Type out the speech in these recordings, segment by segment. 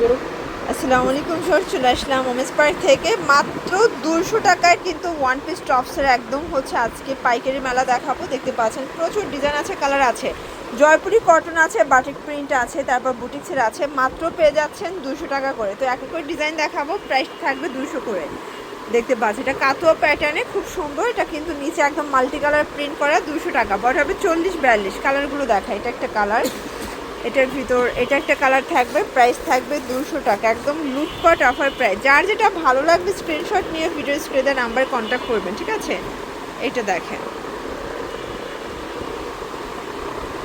আসসালামু আলাইকুম স্যার চলে আসলাম ওমেন্স পার্ক থেকে। মাত্র দুশো টাকায় কিন্তু ওয়ান পিস টপসের একদম হচ্ছে আজকে পাইকারি মেলা দেখাবো। দেখতে পাচ্ছেন প্রচুর ডিজাইন আছে কালার আছে। জয়পুরি কটন আছে বাটিক প্রিন্ট আছে, তারপর বুটিক্সের আছে। মাত্র পেয়ে যাচ্ছেন দুশো টাকা করে। তো এক করে ডিজাইন দেখাবো প্রাইস থাকবে দুশো করে। দেখতে পাচ্ছি এটা কাতুয়া প্যাটার্নে খুব সুন্দর। এটা কিন্তু নিচে একদম মাল্টি কালার প্রিন্ট করা দুশো টাকা। বড় হবে চল্লিশ, বিয়াল্লিশ। কালারগুলো দেখা এটা একটা কালার এটার ভিতর, এটা একটা কালার থাকবে প্রাইস থাকবে দুশো টাকা। একদম লুটপাট অফার প্রাইস যার যেটা ভালো লাগবে স্ক্রিনশট নিয়ে ভিডিও স্ক্রিনে নাম্বার কন্ট্যাক্ট করবেন, ঠিক আছে? এটা দেখেন।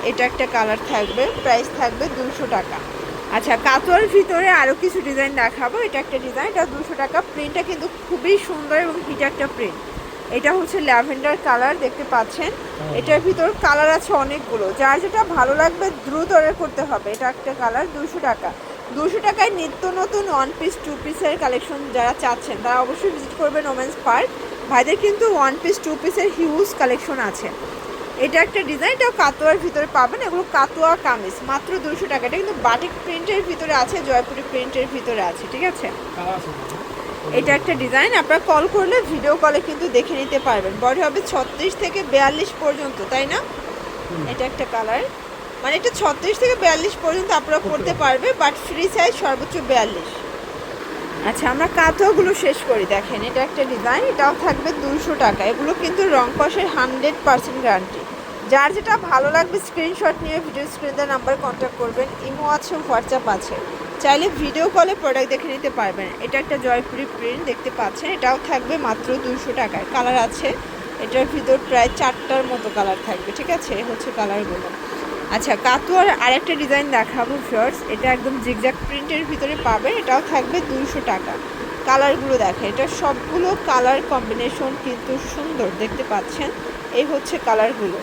এটা একটা কালার থাকবে প্রাইস থাকবে দুশো টাকা। আচ্ছা কাতোয়ার ভিতরে আরও কিছু ডিজাইন দেখাবো। এটা একটা ডিজাইন এটা দুশো টাকা। প্রিন্টটা কিন্তু খুবই সুন্দর এবং হিট একটা প্রিন্ট এটা হচ্ছে ল্যাভেন্ডার কালার দেখতে পাচ্ছেন। এটার ভিতর কালার আছে অনেকগুলো। যার যেটা ভালো লাগবে দ্রুত অর্ডার করতে হবে। এটা একটা কালার দুশো টাকা। দুশো টাকায় নিত্য নতুন ওয়ান পিস টু পিসের কালেকশন যারা চাচ্ছেন তারা অবশ্যই ভিজিট করবেন ওমেন্স পার্ক ভাইদের কিন্তু ওয়ান পিস টু পিসের হিউজ কালেকশন আছে। এটা একটা ডিজাইন এটাও কাতোয়ার ভিতরে পাবেন। এগুলো কাতোয়া কামিজ মাত্র দুশো টাকা। এটা কিন্তু বাটিক প্রিন্টের ভিতরে আছে জয়পুরি প্রিন্টের ভিতরে আছে ঠিক আছে? আছে। এটা একটা ডিজাইন আপনারা কল করলে ভিডিও কলে কিন্তু দেখে নিতে পারবেন। বডি হবে ছত্রিশ থেকে বিয়াল্লিশ পর্যন্ত তাই না? এটা একটা কালার মানে এটা ছত্রিশ থেকে বিয়াল্লিশ পর্যন্ত আপনারা করতে পারবে বাট ফ্রি সাইজ সর্বোচ্চ বিয়াল্লিশ। আচ্ছা আমরা কাঁথাগুলো শেষ করি দেখেন এটা একটা ডিজাইন এটাও থাকবে দুশো টাকা। এগুলো কিন্তু রং কষের হান্ড্রেড পার্সেন্ট গ্যারান্টি যার যেটা ভালো লাগবে স্ক্রিনশট নিয়ে ভিডিও স্ক্রিনের নাম্বার কন্ট্যাক্ট করবেন। ইমো আছে হোয়াটসঅ্যাপ আছে। চাইলে ভিডিও কলে প্রোডাক্ট দেখে নিতে পারবেন। এটা একটা জয়পুরি প্রিন্ট দেখতে পাচ্ছেন। এটাও থাকবে মাত্র দুশো টাকায়। কালার আছে। এটার ভিতর প্রায় চারটার মতো কালার থাকবে, ঠিক আছে? হচ্ছে কালারগুলো আচ্ছা কাতুয়ার আরেকটা ডিজাইন দেখাবো ফিয়ার্স এটা একদম জিগজ্যাগ প্রিন্টের ভিতরে পাবে এটাও থাকবে দুশো টাকা। কালারগুলো দেখে। এটা সবগুলো কালার কম্বিনেশন কিন্তু সুন্দর, দেখতে পাচ্ছেন? এই হচ্ছে কালারগুলো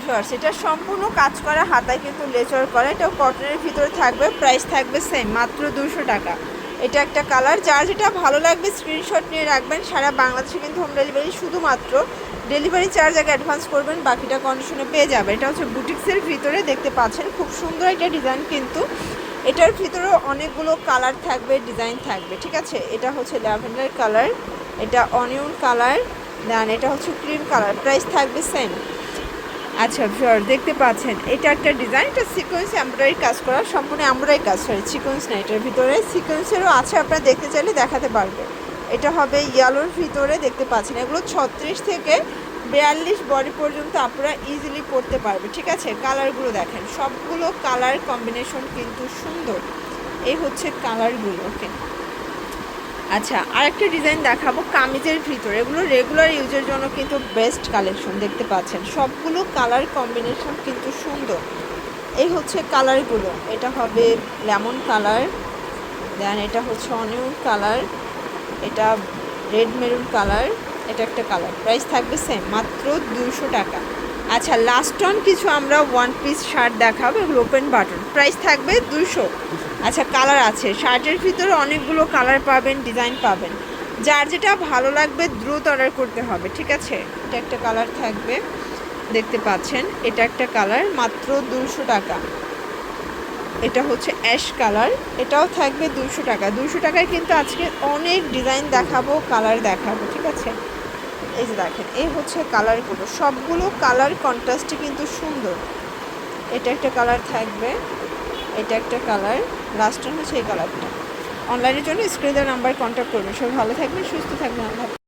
ভিউয়ার্স এটা সম্পূর্ণ কাজ করা, হাতায় কিন্তু লেচার করা এটাও কটনের ভিতরে থাকবে প্রাইস থাকবে সেম মাত্র দুশো টাকা। এটা একটা কালার যার যেটা ভালো লাগবে স্ক্রিনশট নিয়ে রাখবেন, সারা বাংলাদেশে কিন্তু হোম ডেলিভারি শুধুমাত্র ডেলিভারি চার্জ আগে অ্যাডভান্স করবেন, বাকিটা কন্ডিশনে পেয়ে যাবে এটা হচ্ছে বুটিক্সের ভিতরে দেখতে পাচ্ছেন, খুব সুন্দর একটা ডিজাইন কিন্তু। এটার ভিতরেও অনেকগুলো কালার থাকবে ডিজাইন থাকবে, ঠিক আছে? এটা হচ্ছে ল্যাভেন্ডার কালার এটা অনিয়ন কালার দেন এটা হচ্ছে ক্রিম কালার প্রাইস থাকবে সেম আচ্ছা ভিউয়ার দেখতে পাচ্ছেন, এটা একটা ডিজাইন এটা সিকোয়েন্স এমব্রয়ডারি কাজ করা, সম্পূর্ণ এমব্রয়ডারি কাজ সরি সিকোয়েন্স না, এটার ভিতরে সিকোয়েন্সেরও আছে, আপনারা দেখতে চাইলে দেখাতে পারবে এটা হবে ইয়ালোর ভিতরে, দেখতে পাচ্ছেন, এগুলো ছত্রিশ থেকে বিয়াল্লিশ বডি পর্যন্ত আপনারা ইজিলি পরতে পারবে ঠিক আছে? কালারগুলো দেখেন, সবগুলো কালার কম্বিনেশন কিন্তু সুন্দর। এই হচ্ছে কালারগুলো ওকে আচ্ছা আরেকটা ডিজাইন দেখাবো কামিজের ভিতরে। এগুলো রেগুলার ইউজের জন্য কিন্তু বেস্ট কালেকশন দেখতে পাচ্ছেন। সবগুলো কালার কম্বিনেশন কিন্তু সুন্দর। এই হচ্ছে কালারগুলো এটা হবে লেমন কালার দেন এটা হচ্ছে অনিয়ন কালার এটা রেড মেরুন কালার এটা একটা কালার প্রাইস থাকবে সেম মাত্র দুশো টাকা। আচ্ছা লাস্ট অন কিছু আমরা ওয়ান পিস শার্ট দেখাবো, এগুলো ওপেন বাটন প্রাইস থাকবে দুশো আচ্ছা কালার আছে। শার্টের ভিতরে অনেকগুলো কালার পাবেন ডিজাইন পাবেন। যার যেটা ভালো লাগবে, দ্রুত অর্ডার করতে হবে, ঠিক আছে? এটা একটা কালার থাকবে, দেখতে পাচ্ছেন। এটা একটা কালার মাত্র দুশো টাকা। এটা হচ্ছে অ্যাশ কালার এটাও থাকবে দুশো টাকা। দুশো টাকায় কিন্তু আজকে অনেক ডিজাইন দেখাবো কালার দেখাবো, ঠিক আছে? এই যে দেখেন, এই হচ্ছে কালারগুলো সবগুলো কালার কন্ট্রাস্টে কিন্তু সুন্দর। এটা একটা কালার থাকবে। এটা একটা কালার লাস্ট হচ্ছে এই কালারটা অনলাইনের জন্য স্ক্রিনের নাম্বার কন্ট্যাক্ট করবেন সব ভালো থাকবেন, সুস্থ থাকবেন, আল্লাহ।